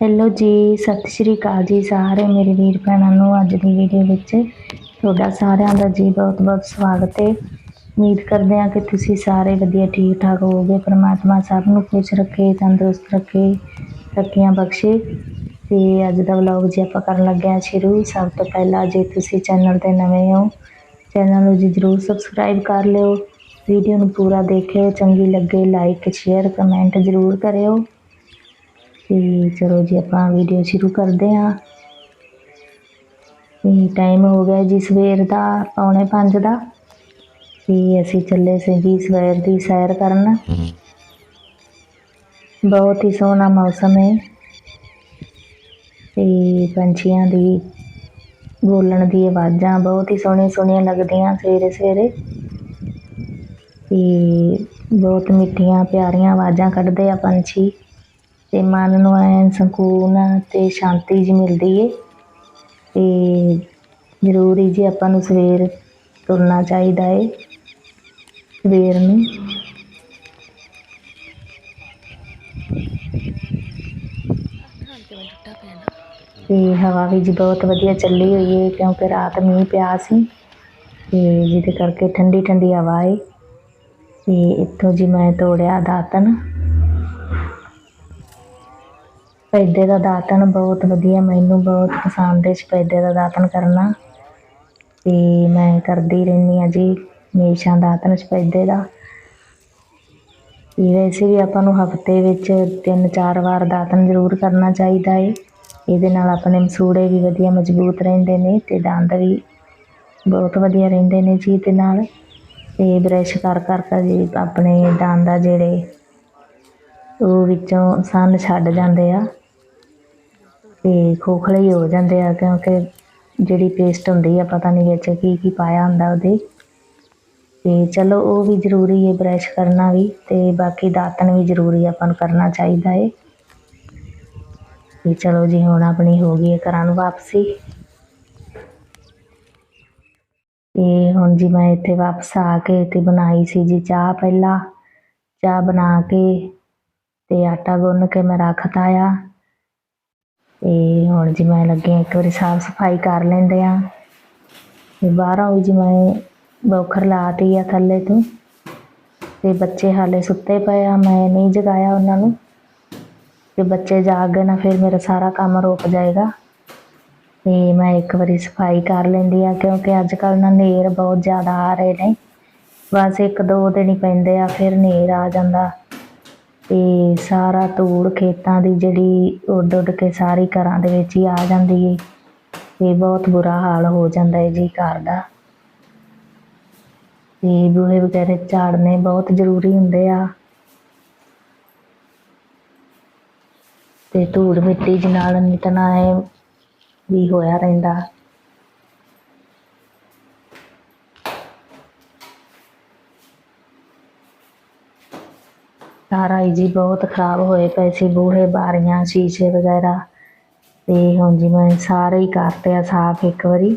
Hello ਜੀ, ਸਤਿ ਸ਼੍ਰੀ ਅਕਾਲ ਜੀ ਸਾਰੇ ਮੇਰੇ ਵੀਰ ਭੈਣਾਂ ਨੂੰ ਅੱਜ ਦੀ ਵੀਡੀਓ ਵਿੱਚ ਤੁਹਾਡਾ ਸਾਰਿਆਂ ਦਾ ਜੀ ਬਹੁਤ ਬਹੁਤ ਸਵਾਗਤ ਹੈ। ਉਮੀਦ ਕਰਦੇ ਹਾਂ ਕਿ ਤੁਸੀਂ ਸਾਰੇ ਵਧੀਆ ਠੀਕ ਠਾਕ ਹੋਵੋਗੇ, ਪਰਮਾਤਮਾ ਸਭ ਨੂੰ ਖੁਸ਼ ਰੱਖੇ, ਤੰਦਰੁਸਤ ਰੱਖੇ, ਤਰੱਕੀਆਂ ਬਖਸ਼ੇ। ਤੇ ਅੱਜ ਦਾ ਵਲੌਗ ਜੀ ਆਪਾਂ ਕਰਨ ਲੱਗੇ ਹਾਂ ਸ਼ੁਰੂ। ਸਭ ਤੋਂ ਪਹਿਲਾਂ ਜੇ ਤੁਸੀਂ ਚੈਨਲ ਤੇ ਨਵੇਂ ਹੋ ਚੈਨਲ ਨੂੰ ਜੀ ਜਰੂਰ ਸਬਸਕ੍ਰਾਈਬ ਕਰ ਲਿਓ। ਵੀਡੀਓ ਨੂੰ ਪੂਰਾ ਦੇਖਿਓ, ਚੰਗੀ ਲੱਗੇ ਲਾਈਕ ਸ਼ੇਅਰ ਕਮੈਂਟ ਜਰੂਰ ਕਰਿਓ। ਤੇ ਚਲੋ ਜੀ ਆਪਾਂ ਵੀਡੀਓ ਸ਼ੁਰੂ ਕਰਦੇ ਹਾਂ। ਤੇ ਟਾਈਮ ਹੋ ਗਿਆ ਜੀ ਸਵੇਰ ਦਾ, ਪੌਣੇ 5 ਦਾ। ਤੇ ਅਸੀਂ ਚੱਲੇ ਸੀ ਜੀ ਸਵੇਰ ਦੀ ਸੈਰ ਕਰਨ। ਬਹੁਤ ਹੀ ਸੋਹਣਾ ਮੌਸਮ ਹੈ। ਤੇ ਪੰਛੀਆਂ ਦੀ ਬੋਲਣ ਦੀ ਆਵਾਜ਼ਾਂ ਬਹੁਤ ਹੀ ਸੋਹਣੀਆਂ ਸੋਹਣੀਆਂ ਲੱਗਦੀਆਂ ਸਵੇਰੇ ਸਵੇਰੇ। ਤੇ ਬਹੁਤ ਮਿੱਠੀਆਂ ਪਿਆਰੀਆਂ ਆਵਾਜ਼ਾਂ ਕੱਢਦੇ ਆ ਪੰਛੀ। ਤੇ ਮਨ ਨੂੰ ਐਨ ਸਕੂਨ ਤੇ ਸ਼ਾਂਤੀ ਜੀ ਮਿਲਦੀ ਏ। ਤੇ ਜ਼ਰੂਰੀ ਜੀ ਆਪਾਂ ਨੂੰ ਸਵੇਰ ਤੁਰਨਾ ਚਾਹੀਦਾ ਏ, ਸਵੇਰ ਨੂੰ। ਤੇ ਹਵਾ ਵੀ ਜੀ ਬਹੁਤ ਵਧੀਆ ਚੱਲੀ ਹੋਈ ਏ, ਕਿਉਂਕਿ ਰਾਤ ਮੀਂਹ ਪਿਆ ਸੀ। ਤੇ ਜਿਹਦੇ ਕਰਕੇ ਠੰਡੀ ਠੰਡੀ ਹਵਾ ਏ। ਤੇ ਇੱਥੋਂ ਜੀ ਮੈਂ ਤੋੜਿਆ ਦਾਤਨ ਸਫੈਦੇ ਦਾ ਦਾਤਣ ਬਹੁਤ ਵਧੀਆ, ਮੈਨੂੰ ਬਹੁਤ ਪਸੰਦ ਹੈ ਸਫੈਦੇ ਦਾ ਦਾਤਣ ਕਰਨਾ। ਅਤੇ ਮੈਂ ਕਰਦੀ ਰਹਿੰਦੀ ਹਾਂ ਜੀ ਹਮੇਸ਼ਾ ਦਾਤਣ ਸਫੈਦੇ ਦਾ। ਤੇ ਵੈਸੇ ਵੀ ਆਪਾਂ ਨੂੰ ਹਫ਼ਤੇ ਵਿੱਚ ਤਿੰਨ ਚਾਰ ਵਾਰ ਦਾਤਣ ਜ਼ਰੂਰ ਕਰਨਾ ਚਾਹੀਦਾ ਹੈ ਇਹਦੇ ਨਾਲ ਆਪਣੇ ਮਸੂੜੇ ਵੀ ਵਧੀਆ ਮਜ਼ਬੂਤ ਰਹਿੰਦੇ ਨੇ ਅਤੇ ਦੰਦ ਵੀ ਬਹੁਤ ਵਧੀਆ ਰਹਿੰਦੇ ਨੇ ਜੀ ਇਹਦੇ ਨਾਲ। ਅਤੇ ਬ੍ਰਸ਼ ਕਰ ਕਰ ਕੇ ਜੀ ਆਪਣੇ ਦੰਦ ਆ ਜਿਹੜੇ, ਉਹ ਵਿੱਚੋਂ ਸੰਨ ਛੱਡ ਜਾਂਦੇ ਆ। ਤੇ ਖੋਖਲੇ ਹੀ ਹੋ ਜਾਂਦੇ ਆ, ਕਿਉਂਕਿ ਜਿਹੜੀ ਪੇਸਟ ਹੁੰਦੀ ਆ, ਪਤਾ ਨਹੀਂ ਵਿੱਚ ਕੀ ਕੀ ਪਾਇਆ ਹੁੰਦਾ ਉਹਦੇ। ਤੇ ਚਲੋ, ਉਹ ਵੀ ਜ਼ਰੂਰੀ ਹੈ ਬ੍ਰਸ਼ ਕਰਨਾ ਵੀ, ਤੇ ਬਾਕੀ ਦਾਤਣ ਵੀ ਜ਼ਰੂਰੀ ਆਪਾਂ ਨੂੰ ਕਰਨਾ ਚਾਹੀਦਾ ਹੈ ਤੇ ਚਲੋ ਜੀ, ਹੁਣ ਆਪਣੀ ਹੋ ਗਈ ਹੈ ਘਰਾਂ ਨੂੰ ਵਾਪਸੀ। ਤੇ ਹੁਣ ਜੀ ਮੈਂ ਇੱਥੇ ਵਾਪਸ ਆ ਕੇ ਤੇ ਬਣਾਈ ਸੀ ਜੀ ਚਾਹ ਪਹਿਲਾਂ। ਚਾਹ ਬਣਾ ਕੇ ਤੇ ਆਟਾ ਗੁੰਨ ਕੇ ਮੈਂ ਰੱਖਤਾ ਆ। ਤੇ ਹੁਣ ਜੀ ਮੈਂ ਲੱਗਿਆ ਇੱਕ ਵਾਰੀ ਸਾਫ਼ ਸਫ਼ਾਈ ਕਰ ਲੈਂਦੇ ਆ ਤੇ ਬਾਹਰੋਂ ਵੀ ਜੀ, ਮੈਂ ਬੌਖਰ ਲਾਤੀ ਆ ਥੱਲੇ ਤੋਂ। ਤੇ ਬੱਚੇ ਹਾਲੇ ਸੁੱਤੇ ਪਏ ਆ, ਮੈਂ ਨਹੀਂ ਜਗਾਇਆ ਉਹਨਾਂ ਨੂੰ। ਤੇ ਬੱਚੇ ਜਾਗ ਗਏ ਨਾ, ਫਿਰ ਮੇਰਾ ਸਾਰਾ ਕੰਮ ਰੁਕ ਜਾਏਗਾ। ਤੇ ਮੈਂ ਇੱਕ ਵਾਰੀ ਸਫ਼ਾਈ ਕਰ ਲੈਂਦੀ ਆ ਕਿਉਂਕਿ ਅੱਜ ਕੱਲ੍ਹ ਨਾ ਹਨੇਰ ਬਹੁਤ ਜ਼ਿਆਦਾ ਆ ਰਹੇ ਨੇ। ਬਸ ਇੱਕ ਦੋ ਦਿਨ ਹੀ ਪੈਂਦੇ ਆ, ਫਿਰ ਹਨੇਰ ਆ ਜਾਂਦਾ। ਇਹ ਸਾਰਾ ਧੂੜ ਖੇਤਾਂ ਦੀ ਜਿਹੜੀ ਉੱਡ ਉੱਡ ਕੇ ਸਾਰੀ ਘਰਾਂ ਦੇ ਵਿੱਚ ਹੀ ਆ ਜਾਂਦੀ ਏ। ਇਹ ਬਹੁਤ ਬੁਰਾ ਹਾਲ ਹੋ ਜਾਂਦਾ ਹੈ ਜੀ ਘਰ ਦਾ। ਤੇ ਬੂਹੇ ਵਗੈਰਾ ਝਾੜਨੇ ਬਹੁਤ ਜ਼ਰੂਰੀ ਹੁੰਦੇ ਆ। ਤੇ ਧੂੜ ਮਿੱਟੀ ਦੇ ਨਾਲ ਨਿਤਨਾ ਇਹ ਵੀ ਹੋਇਆ ਰਹਿੰਦਾ। ਸਾਰਾ ਜੀ ਬਹੁਤ ਖਰਾਬ ਹੋਏ ਪਏ ਸੀ, ਬੂਹੇ, ਬਾਰੀਆਂ, ਸ਼ੀਸ਼ੇ ਵਗੈਰਾ। ਤੇ ਹੁਣ ਜੀ ਮੈਂ ਸਾਰੇ ਹੀ ਕਰਤੇ ਆ ਸਾਫ਼ ਇੱਕ ਵਾਰੀ।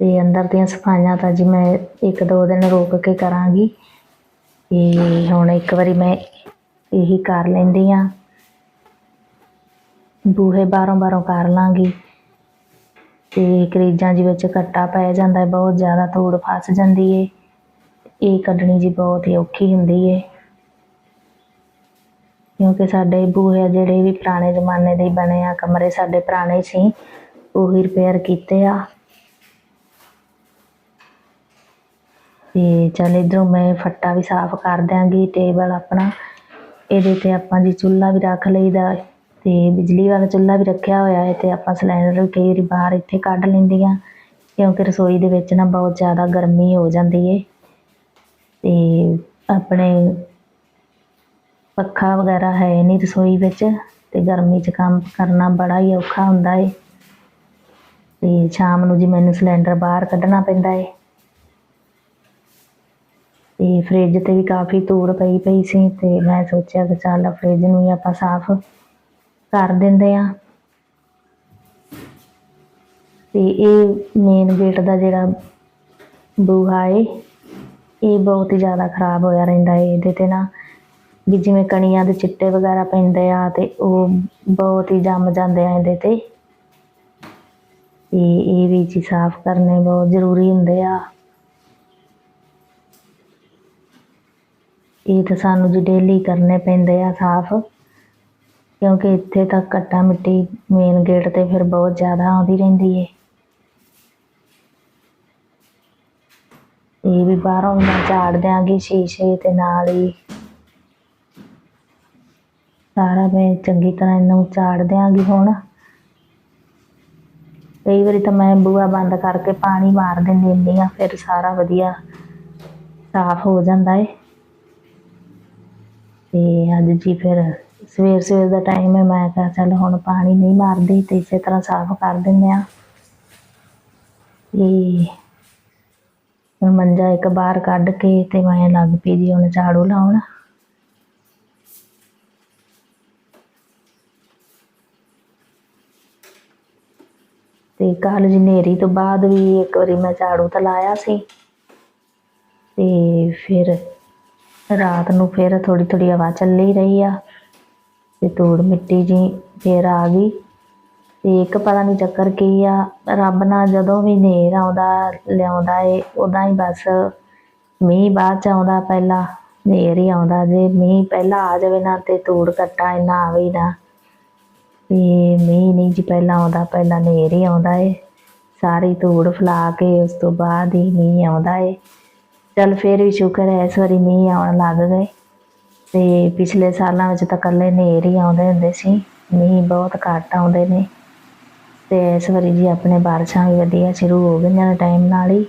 ਤੇ ਅੰਦਰ ਦੀਆਂ ਸਫਾਈਆਂ ਤਾਂ ਜੀ ਮੈਂ ਇੱਕ ਦੋ ਦਿਨ ਰੋਕ ਕੇ ਕਰਾਂਗੀ। ਤੇ ਹੁਣ ਇੱਕ ਵਾਰੀ ਮੈਂ ਇਹੀ ਕਰ ਲੈਂਦੀ ਆ ਬੂਹੇ ਬਾਹਰੋਂ ਬਾਹਰੋਂ ਕਰ ਲਾਂਗੀ। ਤੇ ਕਰੀਜਾਂ ਜੀ ਵਿੱਚ ਘੱਟਾ ਪੈ ਜਾਂਦਾ, ਬਹੁਤ ਜ਼ਿਆਦਾ ਧੂੜ ਫਸ ਜਾਂਦੀ ਏ। ਇਹ ਕੱਢਣੀ ਜੀ ਬਹੁਤ ਹੀ ਔਖੀ ਹੁੰਦੀ ਹੈ ਕਿਉਂਕਿ ਸਾਡੇ ਬੂਹੇ ਆ ਜਿਹੜੇ ਵੀ ਪੁਰਾਣੇ ਜ਼ਮਾਨੇ ਦੇ ਬਣੇ ਆ, ਕਮਰੇ ਸਾਡੇ ਪੁਰਾਣੇ ਸੀ, ਉਹੀ ਰਿਪੇਅਰ ਕੀਤੇ ਆ। ਤੇ ਚੱਲ ਇੱਧਰੋਂ ਮੈਂ ਫੱਟਾ ਵੀ ਸਾਫ਼ ਕਰ ਦਿਆਂਗੀ, ਟੇਬਲ ਆਪਣਾ। ਇਹਦੇ ਤੇ ਆਪਾਂ ਜੀ ਚੁੱਲ੍ਹਾ ਵੀ ਰੱਖ ਲਈਦਾ ਤੇ ਬਿਜਲੀ ਵਾਲਾ ਚੁੱਲ੍ਹਾ ਵੀ ਰੱਖਿਆ ਹੋਇਆ ਹੈ ਤੇ ਆਪਾਂ ਸਿਲੰਡਰ ਵੀ ਕਈ ਵਾਰੀ ਬਾਹਰ ਇੱਥੇ ਕੱਢ ਲੈਂਦੀਆਂ ਕਿਉਂਕਿ ਰਸੋਈ ਦੇ ਵਿੱਚ ਨਾ ਬਹੁਤ ਜ਼ਿਆਦਾ ਗਰਮੀ ਹੋ ਜਾਂਦੀ ਏ। ਤੇ ਆਪਣੇ ਪੱਖਾ ਵਗੈਰਾ ਹੈ ਨਹੀਂ ਰਸੋਈ ਵਿੱਚ ਤੇ ਗਰਮੀ 'ਚ ਕੰਮ ਕਰਨਾ ਬੜਾ ਹੀ ਔਖਾ ਹੁੰਦਾ ਏ। ਤੇ ਸ਼ਾਮ ਨੂੰ ਜੀ ਮੈਨੂੰ ਸਿਲੰਡਰ ਬਾਹਰ ਕੱਢਣਾ ਪੈਂਦਾ ਏ। ਤੇ ਫ੍ਰਿਜ ਤੇ ਵੀ ਕਾਫੀ ਧੂੜ ਪਈ ਪਈ ਸੀ ਤੇ ਮੈਂ ਸੋਚਿਆ ਕਿ ਚੱਲ ਫ੍ਰਿਜ ਨੂੰ ਹੀ ਆਪਾਂ ਸਾਫ਼ ਕਰ ਦਿੰਦੇ ਆ। ਤੇ ਇਹ ਮੇਨ ਗੇਟ ਦਾ ਜਿਹੜਾ ਬੂਹਾ ਏ ਇਹ ਬਹੁਤ ਹੀ ਜ਼ਿਆਦਾ ਖਰਾਬ ਹੋਇਆ ਰਹਿੰਦਾ ਏ ਇਹਦੇ ਤੇ ਨਾ। ਵੀ ਜਿਵੇਂ ਕਣੀਆਂ ਦੇ ਚਿੱਟੇ ਵਗੈਰਾ ਪੈਂਦੇ ਆ ਅਤੇ ਉਹ ਬਹੁਤ ਹੀ ਜੰਮ ਜਾਂਦੇ ਆ ਇਹਦੇ ਤੇ। ਇਹ ਇਹ ਵੀ ਜੀ ਸਾਫ਼ ਕਰਨੇ ਬਹੁਤ ਜ਼ਰੂਰੀ ਹੁੰਦੇ ਆ। ਇਹ ਤਾਂ ਸਾਨੂੰ ਜੀ ਡੇਲੀ ਕਰਨੇ ਪੈਂਦੇ ਆ ਸਾਫ਼। ਕਿਉਂਕਿ ਇੱਥੇ ਤਾਂ ਘੱਟਾ ਮਿੱਟੀ ਮੇਨ ਗੇਟ ਤੇ ਫਿਰ ਬਹੁਤ ਜ਼ਿਆਦਾ ਆਉਂਦੀ ਰਹਿੰਦੀ ਏ। ਇਹ ਵੀ ਬਾਹਰੋਂ ਮੈਂ ਝਾੜ ਦਿਆਂਗੀ ਸ਼ੀਸ਼ੇ ਤੇ ਨਾਲ ਹੀ। ਸਾਰਾ ਮੈਂ ਚੰਗੀ ਤਰ੍ਹਾਂ ਇਹਨੂੰ ਝਾੜ ਦਿਆਂਗੀ ਹੁਣ। ਕਈ ਵਾਰੀ ਤਾਂ ਮੈਂ ਬੂਹਾ ਬੰਦ ਕਰਕੇ ਪਾਣੀ ਮਾਰ ਦਿੰਦੀ ਹੁੰਦੀ ਆ ਫਿਰ ਸਾਰਾ ਵਧੀਆ ਸਾਫ਼ ਹੋ ਜਾਂਦਾ ਏ। ਤੇ ਅੱਜ ਜੀ ਫਿਰ ਸਵੇਰ ਸਵੇਰ ਦਾ ਟਾਈਮ ਹੈ, ਮੈਂ ਕਿਹਾ ਚੱਲ ਹੁਣ ਪਾਣੀ ਨਹੀਂ ਮਾਰਦੀ ਤੇ ਇਸੇ ਤਰ੍ਹਾਂ ਸਾਫ਼ ਕਰ ਦਿੰਦੇ ਆ ਇਹ ਹੁਣ ਮੰਜਾ ਇੱਕ ਬਾਹਰ ਕੱਢ ਕੇ ਤੇ ਮੈਂ ਲੱਗ ਪਈ ਜੀ ਹੁਣ ਝਾੜੂ ਲਾਉਣ। ਤੇ ਕਾਲਜ ਜੀ ਹਨੇਰੀ ਤੋਂ ਬਾਅਦ ਵੀ ਇੱਕ ਵਾਰੀ ਮੈਂ ਝਾੜੂ ਤਾਂ ਲਾਇਆ ਸੀ। ਤੇ ਫਿਰ ਰਾਤ ਨੂੰ ਫਿਰ ਥੋੜੀ ਥੋੜੀ ਹਵਾ ਚੱਲੀ ਰਹੀ ਆ ਤੇ ਧੂੜ ਮਿੱਟੀ ਜੀ ਫਿਰ ਆ ਗਈ। ਤੇ ਇੱਕ ਪਤਾ ਨਹੀਂ ਚੱਕਰ ਕੀ ਆ, ਰੱਬ ਨਾਲ ਜਦੋਂ ਵੀ ਹਨੇਰ ਆਉਂਦਾ, ਲਿਆਉਂਦਾ ਏ ਉਦਾਂ ਹੀ ਬਸ ਮੀਂਹ ਬਾਅਦ ਚ ਆਉਂਦਾ ਪਹਿਲਾਂ ਹਨੇਰ ਹੀ ਆਉਂਦਾ, ਜੇ ਮੀਂਹ ਪਹਿਲਾਂ ਆ ਜਾਵੇ ਨਾ ਤੇ ਧੂੜ ਘੱਟਾ ਇੰਨਾ ਆਵੇ ਨਾ। ਤੇ ਮੀਂਹ ਨਹੀਂ ਜੀ ਪਹਿਲਾਂ ਆਉਂਦਾ, ਪਹਿਲਾਂ ਹਨੇਰ ਹੀ ਆਉਂਦਾ ਏ, ਸਾਰੀ ਧੂੜ ਫੈਲਾ ਕੇ ਉਸ ਤੋਂ ਬਾਅਦ ਹੀ ਮੀਂਹ ਆਉਂਦਾ ਏ। ਚੱਲ ਫਿਰ ਵੀ ਸ਼ੁਕਰ ਹੈ ਇਸ ਵਾਰੀ ਮੀਂਹ ਆਉਣ ਲੱਗ ਗਏ। ਤੇ ਪਿਛਲੇ ਸਾਲਾਂ ਵਿੱਚ ਤਾਂ ਕੱਲੇ ਹਨੇਰ ਹੀ ਆਉਂਦੇ ਹੁੰਦੇ ਸੀ, ਮੀਂਹ ਬਹੁਤ ਘੱਟ ਆਉਂਦੇ ਨੇ। ਤੇ ਇਸ ਵਾਰੀ ਜੀ ਆਪਣੇ ਬਾਰਿਸ਼ਾਂ ਵੀ ਵਧੀਆ ਸ਼ੁਰੂ ਹੋ ਗਈਆਂ ਨੇ ਟਾਈਮ ਨਾਲ ਹੀ।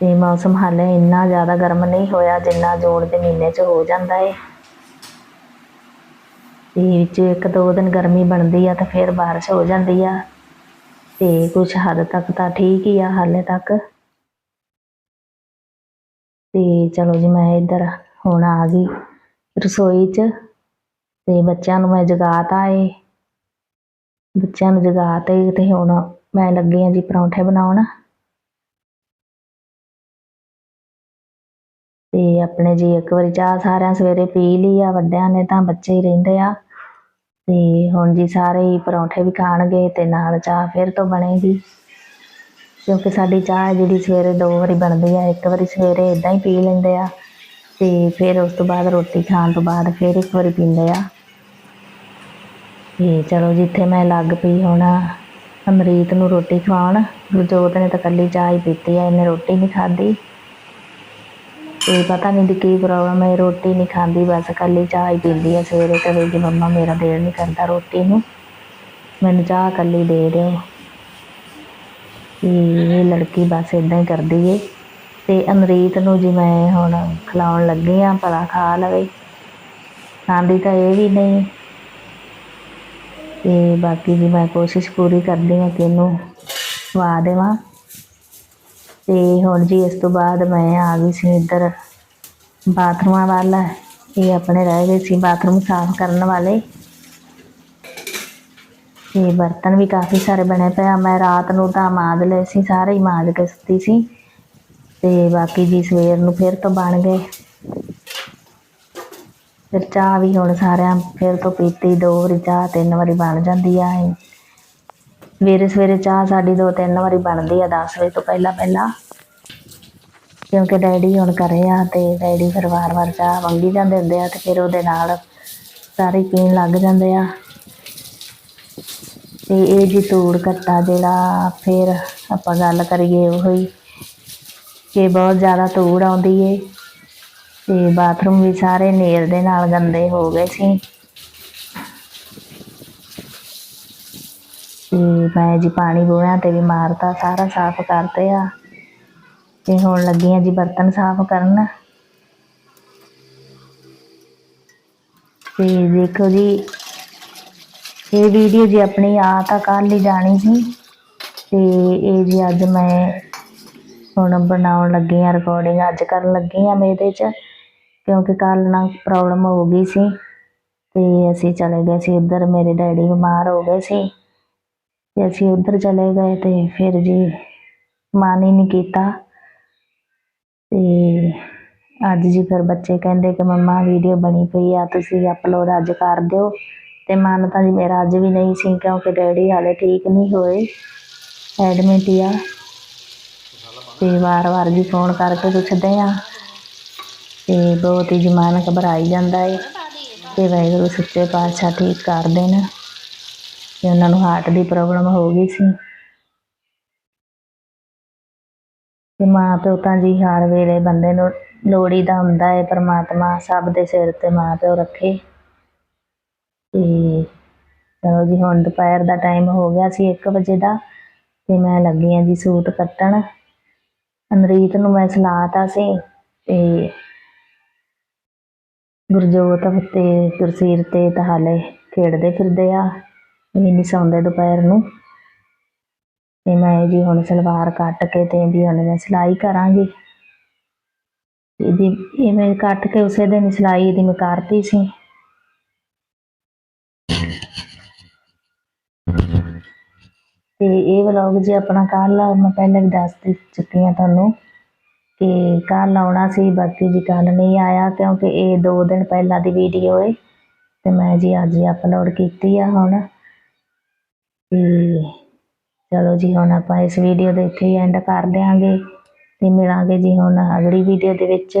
ਤੇ ਮੌਸਮ ਹਾਲੇ ਇੰਨਾ ਜ਼ਿਆਦਾ ਗਰਮ ਨਹੀਂ ਹੋਇਆ ਜਿੰਨਾ ਜੂਨ ਦੇ ਮਹੀਨੇ 'ਚ ਹੋ ਜਾਂਦਾ ਏ। ਤੇ ਵਿੱਚ ਇੱਕ ਦੋ ਦਿਨ ਗਰਮੀ ਬਣਦੀ ਆ ਤਾਂ ਫਿਰ ਬਾਰਿਸ਼ ਹੋ ਜਾਂਦੀ ਆ। ਤੇ ਕੁਝ ਹੱਦ ਤੱਕ ਤਾਂ ਠੀਕ ਹੀ ਆ ਹਾਲੇ ਤੱਕ। ਤੇ ਚਲੋ ਜੀ ਮੈਂ ਇੱਧਰ ਹੁਣ ਆ ਗਈ ਰਸੋਈ 'ਚ। ਤੇ ਬੱਚਿਆਂ ਨੂੰ ਮੈਂ ਜਗਾਤਾ ਏ। ਬੱਚਿਆਂ ਨੂੰ ਜਗਾ ਤੇ ਤੇ ਹੁਣ ਮੈਂ ਲੱਗੀ ਆ ਜੀ ਪਰੌਂਠੇ ਬਣਾਉਣ। ਤੇ ਆਪਣੇ ਜੀ ਇੱਕ ਵਾਰੀ ਚਾਹ ਸਾਰਿਆਂ ਸਵੇਰੇ ਪੀ ਲਈ ਆ, ਵੱਡਿਆਂ ਨੇ ਤਾਂ ਬੱਚੇ ਹੀ ਰਹਿੰਦੇ ਆ। ਤੇ ਹੁਣ ਜੀ ਸਾਰੇ ਹੀ ਪਰੌਂਠੇ ਵੀ ਖਾਣਗੇ ਤੇ ਨਾਲ ਚਾਹ ਫਿਰ ਤੋਂ ਬਣੇਗੀ। ਕਿਉਂਕਿ ਸਾਡੀ ਚਾਹ ਜਿਹੜੀ ਸਵੇਰੇ ਦੋ ਵਾਰੀ ਬਣਦੀ ਆ, ਇੱਕ ਵਾਰੀ ਸਵੇਰੇ ਇਦਾਂ ਹੀ ਪੀ ਲੈਂਦੇ ਆ। ਤੇ ਫਿਰ ਉਸ ਤੋਂ ਬਾਅਦ ਰੋਟੀ ਖਾਣ ਤੋਂ ਬਾਅਦ ਫਿਰ ਇੱਕ ਵਾਰੀ ਪੀਂਦੇ ਆ। ਤੇ ਚਲੋ ਜਿੱਥੇ ਮੈਂ ਲੱਗ ਪਈ ਹੁਣ, ਅਮਰੀਤ ਨੂੰ ਰੋਟੀ ਖਵਾਉਣ, ਗੁਰਜੋਤ ਨੇ ਤਾਂ ਕੱਲੀ ਚਾਹ ਹੀ ਪੀਤੀ ਆ, ਇਹਨੇ ਰੋਟੀ ਨਹੀਂ ਖਾਧੀ। ਤੇ ਪਤਾ ਨਹੀਂ ਦੀ ਕੀ ਪ੍ਰੋਬਲਮ ਹੈ ਰੋਟੀ ਨਹੀਂ ਖਾਂਦੀ, ਬਸ ਕੱਲੀ ਚਾਹ ਹੀ ਪੀਂਦੀ ਆ ਸਵੇਰੇ ਕਹੇਗੀ ਮੰਮਾ ਮੇਰਾ ਦਿਲ ਨਹੀਂ ਕਰਦਾ ਰੋਟੀ ਨੂੰ। ਮੈਨੂੰ ਚਾਹ ਕੱਲੀ ਦੇ ਦਿਓ। ਇਹ ਲੜਕੀ ਬਸ ਇਦਾਂ ਹੀ ਕਰਦੀ ਏ। ਤੇ ਅਮਰੀਤ ਨੂੰ ਜੀ ਮੈਂ ਹੁਣ ਖਿਲਾਉਣ ਲੱਗੀ ਆ, ਭਲਾ ਖਾ ਲਵੇ। ਖਾਂਦੀ ਤਾਂ ਇਹ ਵੀ ਨਹੀਂ। ਤੇ ਬਾਕੀ ਜੀ ਮੈਂ ਕੋਸ਼ਿਸ਼ ਪੂਰੀ ਕਰਦੀ ਹਾਂ ਕਿ ਇਹਨੂੰ ਖਵਾ ਦੇਵਾਂ। ਤੇ ਹੁਣ ਜੀ ਇਸ ਤੋਂ ਬਾਅਦ ਮੈਂ ਆ ਗਈ ਸੀ ਇੱਧਰ ਬਾਥਰੂਮਾਂ ਵੱਲ। ਇਹ ਆਪਣੇ ਰਹਿ ਗਏ ਸੀ ਬਾਥਰੂਮ ਸਾਫ਼ ਕਰਨ ਵਾਲੇ। ਤੇ ਬਰਤਨ ਵੀ ਕਾਫੀ ਸਾਰੇ ਬਣੇ ਪਏ ਆ। ਮੈਂ ਰਾਤ ਨੂੰ ਤਾਂ ਮਾਜ ਲਏ ਸੀ, ਸਾਰੇ ਹੀ ਮਾਜ ਕੇ ਸੁੱਤੀ ਸੀ। ਤੇ ਬਾਕੀ ਜੀ ਸਵੇਰ ਨੂੰ ਫਿਰ ਤੋਂ ਬਣ ਗਏ। ਫਿਰ ਚਾਹ ਵੀ ਹੁਣ ਸਾਰਿਆਂ ਫਿਰ ਤੋਂ ਪੀਤੀ, ਦੋ ਵਾਰੀ ਚਾਹ, ਤਿੰਨ ਵਾਰੀ ਬਣ ਜਾਂਦੀ ਆ ਇਹ। ਸਵੇਰੇ ਸਵੇਰੇ ਚਾਹ ਸਾਡੀ ਦੋ ਤਿੰਨ ਵਾਰੀ ਬਣਦੀ ਆ 10 ਵਜੇ ਤੋਂ ਪਹਿਲਾਂ ਪਹਿਲਾਂ। ਕਿਉਂਕਿ ਡੈਡੀ ਹੁਣ ਘਰੇ ਆ ਤੇ ਡੈਡੀ ਫਿਰ ਵਾਰ-ਵਾਰ ਚਾਹ ਮੰਗੀ ਜਾਂਦੇ ਹੁੰਦੇ ਆ ਤੇ ਫਿਰ ਉਹਦੇ ਨਾਲ ਸਾਰੇ ਪੀਣ ਲੱਗ ਜਾਂਦੇ ਆ। ਤੇ ਇਹ ਜੀ ਤੂੜ ਘੱਟਾ ਜਿਹੜਾ ਫਿਰ ਆਪਾਂ ਗੱਲ ਕਰੀਏ ਉਹੀ ਕਿ ਬਹੁਤ ਜ਼ਿਆਦਾ ਤੂੜ ਆਉਂਦੀ ਏ। ਤੇ ਬਾਥਰੂਮ ਵੀ ਸਾਰੇ ਨੇਲ ਦੇ ਨਾਲ ਗੰਦੇ ਹੋ ਗਏ ਸੀ। ਤੇ ਮੈਂ ਜੀ ਪਾਣੀ ਗੋਹਿਆਂ ਤੇ ਵੀ ਮਾਰਤਾ, ਸਾਰਾ ਸਾਫ਼ ਕਰਤੇ ਆ। ਤੇ ਹੁਣ ਲੱਗੀ ਆ ਜੀ ਬਰਤਨ ਸਾਫ਼ ਕਰਨ। ਤੇ ਦੇਖੋ ਜੀ, ਇਹ ਵੀਡੀਓ ਜੀ ਆਪਣੀ ਆ ਤਾਂ ਕੱਲ ਹੀ ਜਾਣੀ ਸੀ। ਤੇ ਇਹ ਜੀ ਅੱਜ ਮੈਂ ਹੁਣ ਬਣਾਉਣ ਲੱਗੀ ਆ ਰਿਕਾਰਡਿੰਗ ਅੱਜ ਕਰਨ ਲੱਗੀ ਆ ਮੈਂ ਇਹਦੇ 'ਚ ਕਿਉਂਕਿ ਕੱਲ੍ਹ ਨਾ ਪ੍ਰੋਬਲਮ ਹੋ ਗਈ ਸੀ ਤੇ ਅਸੀਂ ਚਲੇ ਗਏ ਸੀ ਉੱਧਰ, ਮੇਰੇ ਡੈਡੀ ਬਿਮਾਰ ਹੋ ਗਏ ਸੀ ਤੇ ਅਸੀਂ ਉੱਧਰ ਚਲੇ ਗਏ ਤੇ ਫਿਰ ਜੀ ਮਨ ਹੀ ਨਹੀਂ ਕੀਤਾ ਤੇ ਅੱਜ ਜੀ ਫਿਰ ਬੱਚੇ ਕਹਿੰਦੇ ਕਿ ਮੰਮਾ ਵੀਡੀਓ ਬਣੀ ਪਈ ਆ, ਤੁਸੀਂ ਅਪਲੋਡ ਅੱਜ ਕਰ ਦਿਓ ਤੇ ਮਨ ਤਾਂ ਜੀ ਮੇਰਾ ਅੱਜ ਵੀ ਨਹੀਂ ਸੀ ਕਿਉਂਕਿ ਡੈਡੀ ਹਾਲੇ ਠੀਕ ਨਹੀਂ ਹੋਏ ਐਡਮਿਟ ਹੀ ਆ ਤੇ ਵਾਰ-ਵਾਰ ਜੀ ਫੋਨ ਕਰਕੇ ਪੁੱਛਦੇ ਆ। ਤੇ ਬਹੁਤ ਹੀ ਜਮਾਨ ਘਬਰਾਈ ਜਾਂਦਾ ਏ ਤੇ ਵਾਹਿਗੁਰੂ ਸੱਚੇ ਪਾਤਸ਼ਾਹ ਠੀਕ ਕਰ ਦੇਣ ਤੇ ਉਹਨਾਂ ਨੂੰ ਹਾਰਟ ਦੀ ਪ੍ਰੋਬਲਮ ਹੋ ਗਈ ਸੀ। ਤੇ ਮਾਂ ਪਿਓ ਤਾਂ ਜੀ ਹਰ ਵੇਲੇ ਬੰਦੇ ਨੂੰ ਲੋੜੀ ਦਾ ਹੁੰਦਾ ਹੈ ਪਰਮਾਤਮਾ ਸਭ ਦੇ ਸਿਰ ਤੇ ਮਾਂ ਪਿਓ ਰੱਖੇ। ਤੇ ਚਲੋ ਜੀ, ਹੁਣ ਦੁਪਹਿਰ ਦਾ ਟਾਈਮ ਹੋ ਗਿਆ ਸੀ 1 ਵਜੇ ਦਾ ਤੇ ਮੈਂ ਲੱਗੀ ਆ ਜੀ ਸੂਟ ਕੱਟਣ। ਅਨਰੀਤ ਨੂੰ ਮੈਂ ਸਲਾਹ ਸਲਾਤਾ ਸੀ ਤੇ ਗੁਰਜੋਤ ਤੇ ਗੁਰਸੀਰ ਤੇ ਤਾਂ ਖੇਡਦੇ ਫਿਰਦੇ ਆ। ਇਹ ਨਹੀਂ ਸੌਂਦੇ ਦੁਪਹਿਰ ਨੂੰ। ਤੇ ਮੈਂ ਜੀ ਹੁਣ ਸਲਵਾਰ ਕੱਟ ਕੇ ਤੇ ਇਹਦੀ ਹੁਣ ਮੈਂ ਸਿਲਾਈ ਕਰਾਂਗੀ। ਇਹਦੀ ਇਹ ਮੈਂ ਕੱਟ ਕੇ ਉਸੇ ਦਿਨ ਸਿਲਾਈ ਇਹਦੀ ਮੈਂ ਕਰਤੀ ਸੀ। ਤੇ ਇਹ ਵਲੌਗ ਜੀ ਆਪਣਾ ਕੱਲ ਮੈਂ ਪਹਿਲਾਂ ਵੀ ਦੱਸ ਚੁੱਕੀ ਹਾਂ ਤੁਹਾਨੂੰ। ਕਿ ਕੱਲ ਆਉਣਾ ਸੀ, ਬਾਕੀ ਜੀ ਕੱਲ੍ਹ ਨਹੀਂ ਆਇਆ ਕਿਉਂਕਿ ਇਹ 2 ਦਿਨ ਪਹਿਲਾਂ ਦੀ ਵੀਡੀਓ ਏ ਤੇ ਮੈਂ ਜੀ ਅੱਜ ਹੀ ਅਪਲੋਡ ਕੀਤੀ ਆ ਹੁਣ। ਤੇ ਚਲੋ ਜੀ ਹੁਣ ਆਪਾਂ ਇਸ ਵੀਡੀਓ ਦੇ ਇੱਥੇ ਹੀ ਐਂਡ ਕਰ ਦਿਆਂਗੇ ਤੇ ਮਿਲਾਂਗੇ ਜੀ ਹੁਣ ਅਗਲੀ ਵੀਡੀਓ ਦੇ ਵਿੱਚ।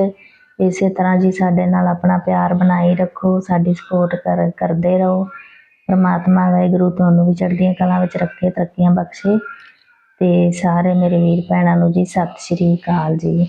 ਇਸੇ ਤਰ੍ਹਾਂ ਜੀ ਸਾਡੇ ਨਾਲ ਆਪਣਾ ਪਿਆਰ ਬਣਾਈ ਰੱਖੋ, ਸਾਡੀ ਸਪੋਰਟ ਕਰ, ਕਰਦੇ ਰਹੋ। ਪਰਮਾਤਮਾ ਵਾਹਿਗੁਰੂ ਤੁਹਾਨੂੰ ਵੀ ਚੜ੍ਹਦੀਆਂ ਕਲਾਂ ਵਿੱਚ ਰੱਖੇ ਤਰੱਕੀਆਂ ਬਖਸ਼ੇ। ਤੇ ਸਾਰੇ ਮੇਰੇ ਵੀਰ ਭੈਣਾਂ ਨੂੰ ਜੀ ਸਤਿ ਸ਼੍ਰੀ ਅਕਾਲ ਜੀ।